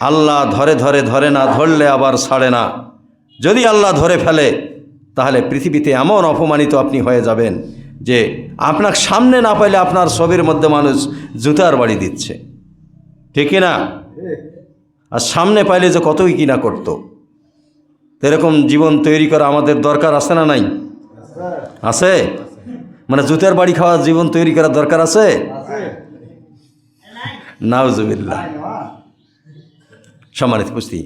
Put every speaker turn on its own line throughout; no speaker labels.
আল্লাহ ধরে ধরে ধরে না ধরলে আবার ছাড়ে না। যদি আল্লাহ ধরে ফেলে তাহলে পৃথিবীতে এমন অপমানিত আপনি হয়ে যাবেন যে আপনার সামনে না পাইলে আপনার ছবির মধ্যে মানুষ জুতার বাড়ি দিচ্ছে। ঠিক না? আর সামনে পাইলে যে কতই কিনা করতো। এরকম জীবন তৈরি করা আমাদের দরকার আছে না নাই? আছে? মানে জুতার বাড়ি খাওয়া জীবন তৈরি করার দরকার আছে। নাউজুবিল্লাহ। সম্মানিত পুস্তি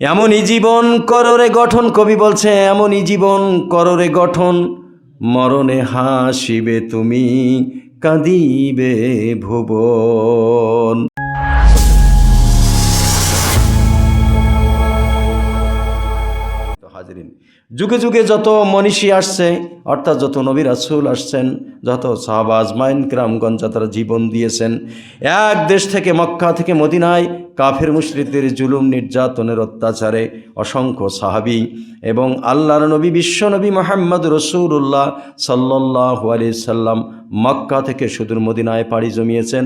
এমনই জীবন কররে গঠন, কবি বলছে, এমনই জীবন কররে গঠন। মরণে হাসিবে তুমি, কাঁদিবে ভুবন। হাজরিন যুগে যুগে যত মনীষী আসছে, অর্থাৎ যত নবী রাসুল আসছেন, যত সাহাবাজ মাইন ক্রামগঞ্জ তারা জীবন দিয়েছেন, এক দেশ থেকে মক্কা থেকে মদিনায় কাফের মুশরিকদের জুলুম, নির্যাতনের অত্যাচারে অসংখ্য সাহাবি এবং আল্লাহর নবী বিশ্বনবী মোহাম্মদ রসুল্লাহ সাল্লাহ আলি সাল্লাম মক্কা থেকে সুদূর মদিনায় পাড়ি জমিয়েছেন।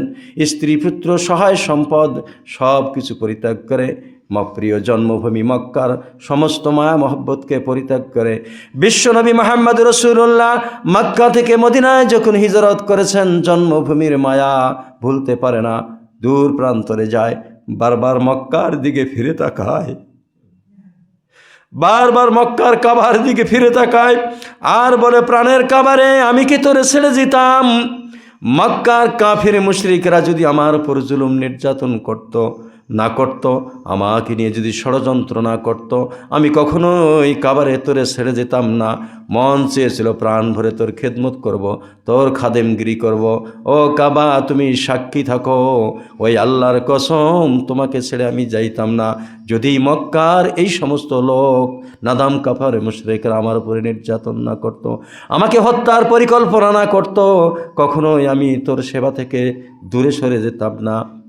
স্ত্রী, পুত্র, সহায় সম্পদ সব কিছু পরিত্যাগ করে প্রিয় জন্মভূমি মক্কার সমস্ত মায়া মহব্বতকে পরিত্যাগ করে বিশ্বনবী মোহাম্মদ রসুল্লাহ মক্কা থেকে মদিনায় যখন হিজরত করেছেন, জন্মভূমির মায়া ভুলতে পারে না, দূর প্রান্তরে যায়, বারবার মক্কার দিকে ফিরে তাকায়। বারবার মক্কার কাবার দিকে ফিরে তাকায়, আর বলে প্রাণের কাবারে, আমি কি তোরে ছেড়ে যেতাম মক্কার কাফির মুশরিকরা যদি আমার উপর জুলুম নির্যাতন করত না করত, আমাকে নিয়ে যদি ষড়যন্ত্র না করত, আমি কখনোই কাবারে তোরে ছেড়ে যেতাম না। মন চেয়েছিল, প্রাণ ভরে তোর খেদমত করব, তোর খাদেমগিরি করব। ও কাবা, তুমি সাক্ষী থাকো। ওই আল্লাহর কসম, তোমাকে ছেড়ে আমি যাইতাম না। যদি মক্কার এই সমস্ত লোক, নাদাম, কাফার, মুশরেকরা আমার উপরে নির্যাতন না করত, আমাকে হত্যার পরিকল্পনা না করত, কখনোই আমি তোর সেবা থেকে দূরে সরে যেতাম না।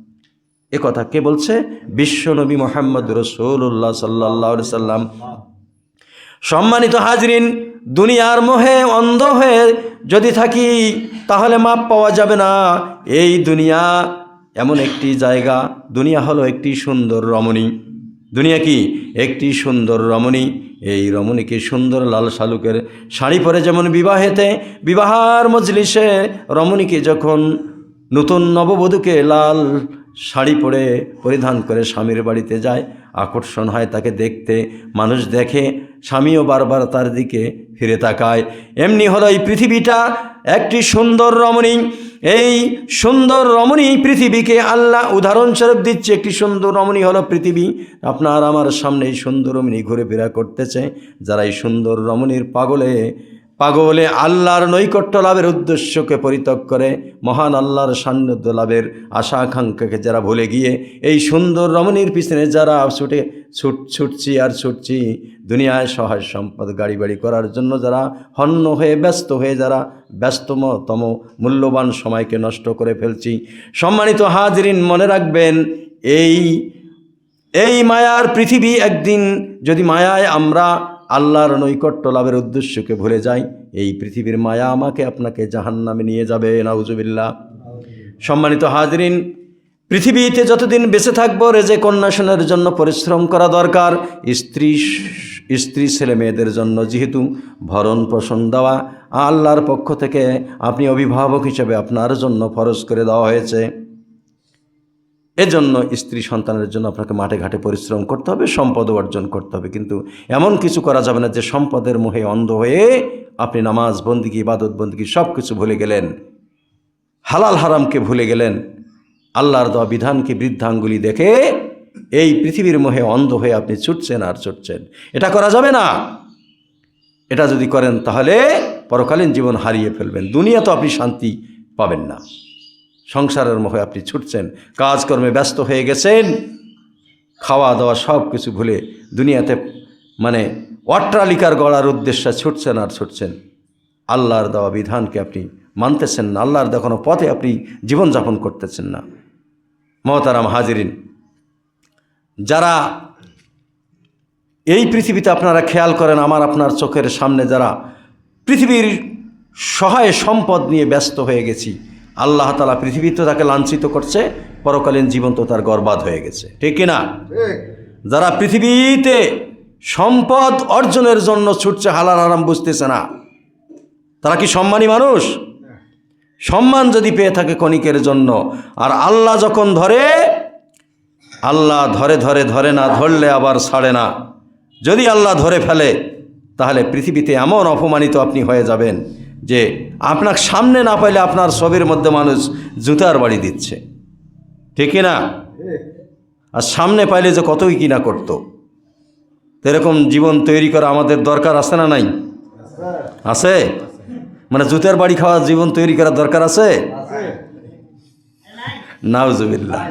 এ কথা কে বলছে? বিশ্বনবী মোহাম্মদ রসুল্লাহ সাল্লাহ সাল্লাম। সম্মানিত হাজরিন, দুনিয়ার মোহে অন্ধ হয়ে যদি থাকি, তাহলে মাপ পাওয়া যাবে না। এই দুনিয়া এমন একটি জায়গা, দুনিয়া হলো একটি সুন্দর রমণী। দুনিয়া কি? একটি সুন্দর রমণী। এই রমণীকে সুন্দর লাল শালুকের শাড়ি পরে যেমন বিবাহেতে, বিবাহার মজলিসে রমণীকে যখন নতুন নববধূকে লাল শাড়ি পরে পরিধান করে স্বামীর বাড়িতে যায়। আকর্ষণ হয় তাকে দেখতে। মানুষ দেখে, স্বামীও বারবার তার দিকে ফিরে তাকায়। এমনি হলো এই পৃথিবীটা, একটি সুন্দর রমণী। এই সুন্দর রমণী পৃথিবীকে আল্লাহ উদাহরণস্বরূপ দিচ্ছে, একটি সুন্দর রমণী হলো পৃথিবী। আপনার আমার সামনে এই সুন্দর রমণী ঘুরে ফেরা করতেছে। যারা এই সুন্দর রমণীর পাগলে পাগলে আল্লাহর নৈকট্য লাভের উদ্দেশ্যকে পরিত্যাগ করে মহান আল্লাহর সান্নিধ্য লাভের আশা আকাঙ্ক্ষাকে যারা ভুলে গিয়ে এই সুন্দর রমণীর পিছনে যারা ছুটে, ছুট, ছুটছি আর ছুটছি, দুনিয়ায় সহায় সম্পদ গাড়ি বাড়ি করার জন্য যারা হন্য হয়ে ব্যস্ত হয়ে যারা ব্যস্ততম, মূল্যবান সময়কে নষ্ট করে ফেলছি। সম্মানিত হাজরিন, মনে রাখবেন এই এই মায়ার পৃথিবী একদিন যদি মায়ায় আমরা আল্লাহর নৈকট্য লাভের উদ্দেশ্যকে ভুলে যাই। এই পৃথিবীর মায়া আমাকে আপনাকে জাহান নামে নিয়ে যাবে নাউজুবিল্লা সম্মানিত হাজরিন, পৃথিবীতে যতদিন বেঁচে থাকব, রেজে কন্যাসনের জন্য পরিশ্রম করা দরকার। স্ত্রী স্ত্রী ছেলে মেয়েদের জন্য যেহেতু ভরণ পোষণ দেওয়া, আল্লাহর পক্ষ থেকে আপনি অভিভাবক হিসেবে আপনার জন্য ফরজ করে দেওয়া হয়েছে। এজন্য স্ত্রী সন্তানের জন্য আপনাকে মাঠে ঘাটে পরিশ্রম করতে হবে, সম্পদ অর্জন করতে হবে। কিন্তু এমন কিছু করা যাবে না যে সম্পদের মোহে অন্ধ হয়ে আপনি নামাজ বন্দিগি ইবাদত বন্দিগি সব কিছু ভুলে গেলেন। হালাল হারামকে ভুলে গেলেন। আল্লাহর দেওয়া বিধানকে বৃদ্ধাঙ্গুলি দেখে এই পৃথিবীর মোহে অন্ধ হয়ে আপনি ছুটছেন আর ছুটছেন। এটা করা যাবে না। এটা যদি করেন তাহলে পরকালীন জীবন হারিয়ে ফেলবেন। দুনিয়া তো আপনি শান্তি পাবেন না। সংসারের মোহে আপনি ছুটছেন, কাজকর্মে ব্যস্ত হয়ে গেছেন খাওয়া দাওয়া সব কিছু ভুলে দুনিয়াতে মানে অট্টালিকার গড়ার উদ্দেশ্যে ছুটছেন আর ছুটছেন। আল্লাহর দেওয়া বিধানকে আপনি মানতেছেন না, আল্লাহর দেখানো পথে আপনি জীবনযাপন করতেছেন না। মহতারাম হাজিরিন, যারা এই পৃথিবীতে আপনারা খেয়াল করেন, আমার আপনার চোখের সামনে যারা পৃথিবীর সহায় সম্পদ নিয়ে ব্যস্ত হয়ে গেছি আল্লাহ তালা পৃথিবীতে তাকে লাঞ্ছিত করছে পরকালীন জীবন তো তার গর্বাদ হয়ে গেছে। ঠিক কিনা? যারা পৃথিবীতে সম্পদ অর্জনের জন্য ছুটছে হালাল আরাম বুঝতেছে না তারা কি সম্মানী মানুষ? সম্মান যদি পেয়ে থাকে কণিকের জন্য আর আল্লাহ যখন ধরে আল্লাহ ধরে ধরে ধরে না ধরলে আবার ছাড়ে না। যদি আল্লাহ ধরে ফেলে তাহলে পৃথিবীতে এমন অপমানিত আপনি হয়ে যাবেন যে আপনার সামনে না পাইলে আপনার সবের মধ্যে মানুষ জুতার বাড়ি দিচ্ছে। ঠিক না? আর সামনে পাইলে যে কতই কিনা করতো। এরকম জীবন তৈরি করা আমাদের দরকার আছে না নাই? আছে? মানে জুতার বাড়ি খাওয়া জীবন তৈরি করার দরকার আছে? নাউজুবিল্লাহ।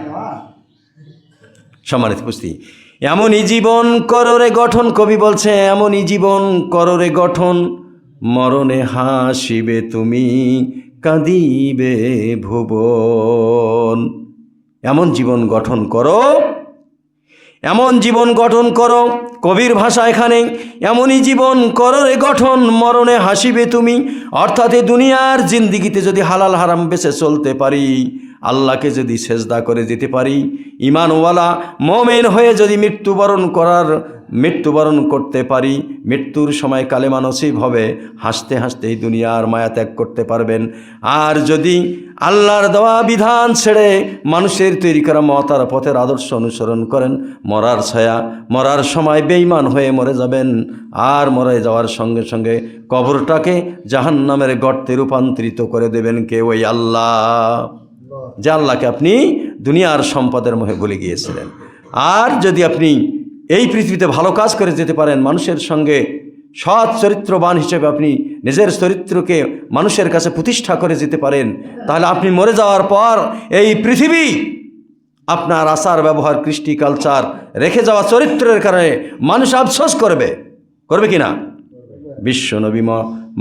সম্মানিত পুস্তি এমনই জীবন কররে গঠন, কবি বলছে, এমনই জীবন কররে গঠন। মরণে হাসিবে তুমি, কাঁদিবে ভুবন। এমন জীবন গঠন করো, এমন জীবন গঠন করো, কবির ভাষা এখানে, এমনই জীবন করো রে গঠন, মরণে হাসিবে তুমি। অর্থাৎ এই দুনিয়ার জিন্দিগিতে যদি হালাল হারাম বেঁচে চলতে পারি, আল্লাহকে যদি সেজদা করে যেতে পারি ইমানওয়ালা মোমেন হয়ে যদি মৃত্যুবরণ করার মৃত্যুবরণ করতে পারি, মৃত্যুর সময় কালেমা নসিব হবে হাসতে হাসতে এই দুনিয়ার মায়া ত্যাগ করতে পারবেন। আর যদি আল্লাহর দেওয়া বিধান ছেড়ে মানুষের তৈরি করা মতার পথের আদর্শ অনুসরণ করেন, মরার ছায়া, মরার সময় বেইমান হয়ে মরে যাবেন। আর মরে যাওয়ার সঙ্গে সঙ্গে কবরটাকে জাহান্নামের গর্তে রূপান্তরিত করে দেবেন কে? ওই আল্লাহ। যে আল্লাহকে আপনি দুনিয়ার সম্পদের মুখে ভুলে গিয়েছিলেন। আর যদি আপনি এই পৃথিবীতে ভালো কাজ করে যেতে পারেন মানুষের সঙ্গে সৎ চরিত্রবান হিসেবে আপনি নিজের চরিত্রকে মানুষের কাছে প্রতিষ্ঠা করে যেতে পারেন। তাহলে আপনি মরে যাওয়ার পর এই পৃথিবী আপনার আচার, ব্যবহার, কৃষ্টি কালচার রেখে যাওয়া চরিত্রের কারণে মানুষ আফসোস করবে। করবে কি না? বিশ্বনবী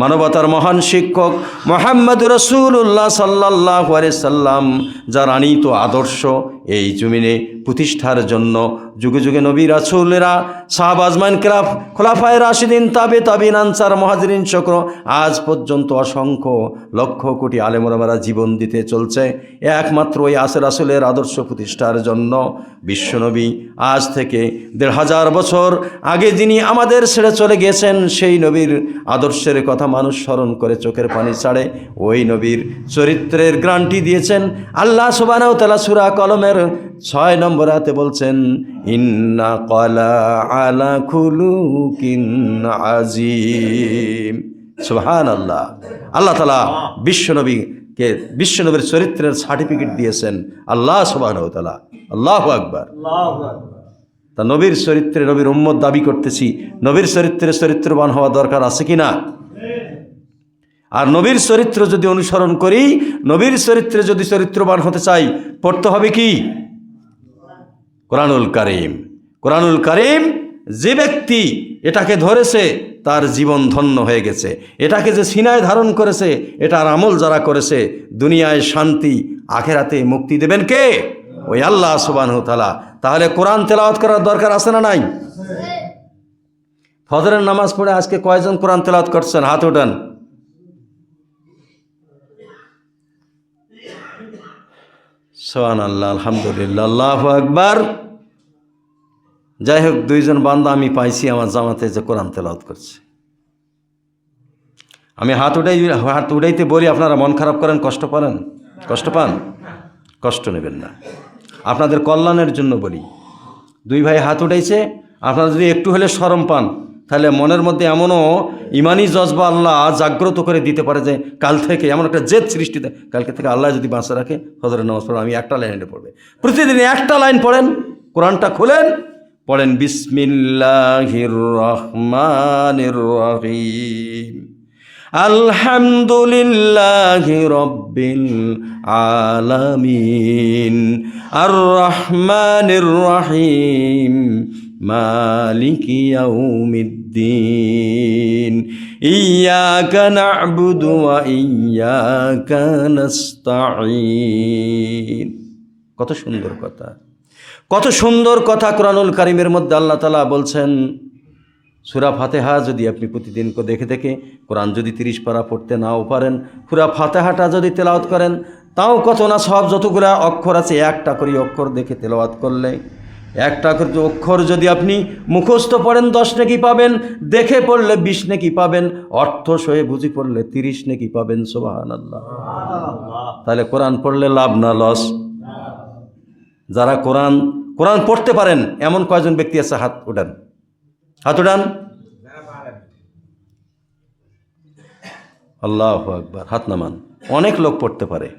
মানবতার মহান শিক্ষক মোহাম্মদ রসুল্লাহ সাল্লাহ সাল্লাম, যার আনিত আদর্শ এই জমিনে প্রতিষ্ঠার জন্য যুগে যুগে নবী রাসুলেরা শাহবাজমান ক্লাফ খোলাফায় রাশিদিন, তাবে তাবিন, আনসার, মহাজরিন চক্র, আজ পর্যন্ত অসংখ্য লক্ষ কোটি আলেমরামারা জীবন দিতে চলছে। একমাত্র ওই আসে রাসুলের আদর্শ প্রতিষ্ঠার জন্য বিশ্বনবী আজ থেকে দেড় হাজার বছর আগে যিনি আমাদের ছেড়ে চলে গেছেন সেই নবীর আদর্শের কথা মানুষ স্মরণ করে চোখের পানি ছাড়ে। ওই নবীর চরিত্রের গ্রান্টি দিয়েছেন। আল্লাহ সুবানাও তালা সুরা কলমের ছয় নম্বর হাতে বলছেন ইন্না কলা আলা খুলু কিন আজিম সুহান আল্লাহ আল্লাহ তালা বিশ্বনবীকে বিশ্বনবীর চরিত্রের সার্টিফিকেট দিয়েছেন। আল্লাহ সুবাহ তালা আল্লাহ আকবার। তা নবীর চরিত্রে নবীর উম্মত দাবি করতেছি। নবীর চরিত্রে চরিত্রবান হওয়া দরকার আছে কি না আর নবীর চরিত্র যদি অনুসরণ করি, নবীর চরিত্রে যদি চরিত্রবান হতে চাই, পড়তে হবে কি? কোরআনুল কারিম। কোরআনুল কারিম যে ব্যক্তি এটাকে ধরেছে, তার জীবন ধন্য হয়ে গেছে। এটাকে যে সিনায় ধারণ করেছে, এটার আমল যারা করেছে, দুনিয়ায় শান্তি, আখেরাতে মুক্তি দেবেন কে? ওই আল্লাহ সুবান তালা তাহলে কোরআন তেলাওয়াত করার দরকার আছে না নাই? ফজরের নামাজ পড়ে আজকে কয়জন কোরআন তেলাওয়াত করছেন? হাত ওঠান সোহান আল্লাহ আলহামদুলিল্লাহ, আল্লাহ আকবার। যাই হোক, দুইজন বান্দা আমি পাইছি আমার জামাতে যে কোরআন তেলাওয়াত করছে। আমি হাত উঠাই, হাত উঠাইতে বলি, আপনারা মন খারাপ করেন, কষ্ট পারেন? কষ্ট পান? কষ্ট নেবেন না। আপনাদের কল্যাণের জন্য বলি। দুই ভাই হাত উঠাইছে, আপনারা যদি একটু হলে সরম পান। তাহলে মনের মধ্যে এমনও ইমানি জজবা আল্লাহ জাগ্রত করে দিতে পারে যে কাল থেকে এমন একটা জেদ সৃষ্টিতে কালকে থেকে আল্লাহ যদি বাঁচা রাখে হজরের নামাজ আমি একটা লাইনে পড়বে। প্রতিদিন একটা লাইন পড়েন, কোরআনটা খুলেন, পড়েন বিসমিল্লাহির রহমানির রহিম আলহামদুলিল্লাহি রব্বিল আলামিন। আর রহমানির রহিম মালিকি ইয়াউমিদ্দিন ইয়াকা না'বুদু ওয়া ইয়াকা নাস্তাঈন। কত সুন্দর কথা। কত সুন্দর কথা কোরআনুল কারিমের মধ্যে আল্লাহ তালা বলছেন। সুরা ফাতেহা যদি আপনি প্রতিদিন দেখে দেখে কোরআন যদি তিরিশ পারা পড়তে নাও পারেন পুরা ফাতেহাটা যদি তেলাওত করেন, তাও কত না সব যতগুলা অক্ষর আছে, একটা করে অক্ষর দেখে তেলাওয়াত করলে একটা অক্ষর যদি আপনি মুখস্থ পড়েন, দশ নাকি পাবেন, দেখে পড়লে বিশ নাকি পাবেন, অর্থ সয়ে বুঝি পড়লে তিরিশ নাকি পাবেন সোবাহান আল্লাহ তাহলে কোরআন পড়লে লাভ না লস? যারা কোরআন কোরআন পড়তে পারেন, এমন কয়জন ব্যক্তি আছে? হাত উঠান। হাত উঠান। আল্লাহ আকবার, হাত নামান। অনেক লোক পড়তে পারে।